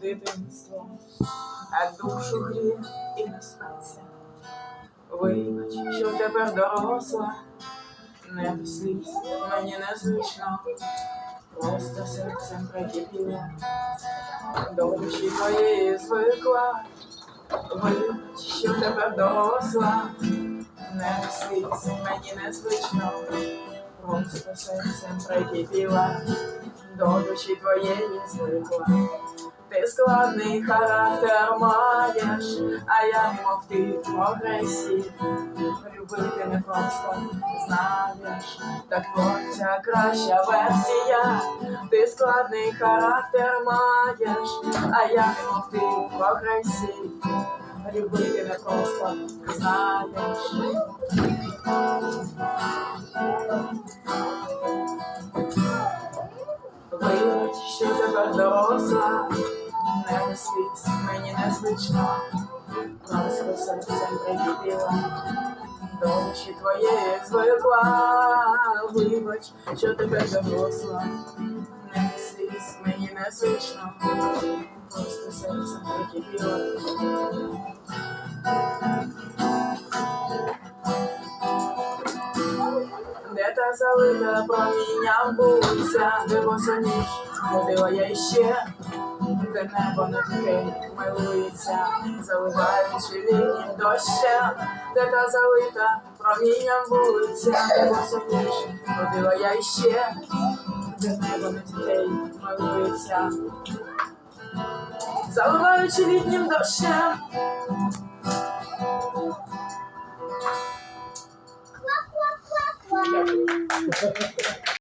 дитинство, а душу гріє і не сниться. Вибач, що тепер доросла, не до сліз, мені незвично, просто серцем прикипіло, до душі твоєї звикла. Вибач, що тепер доросла, не до сліз, мені незвично, просто серцем прикипіла, до душі твоєї звикла. Ти складний характер маєш, а я мов ти в агресії. Любити не просто знаєш, так творця краща версія. Ти складний характер маєш, а я мов ти в агресії. Любити не просто знаєш. Вибач, що тепер доросла, не світ мені незвично, просто серцем прикипіла, до душі твоєї звикла, вибач, що тепер доросла, не світ мені незвично, просто серцем прикипіла. Де та залита промінням вулиця, де босоніж ходила я іще, де небо не таке милується, заливаючи літнім дощем, де та залита промінням вулиця, де босоніж ходила я іще, де небо не таке милується, заливаючи літнім дощем.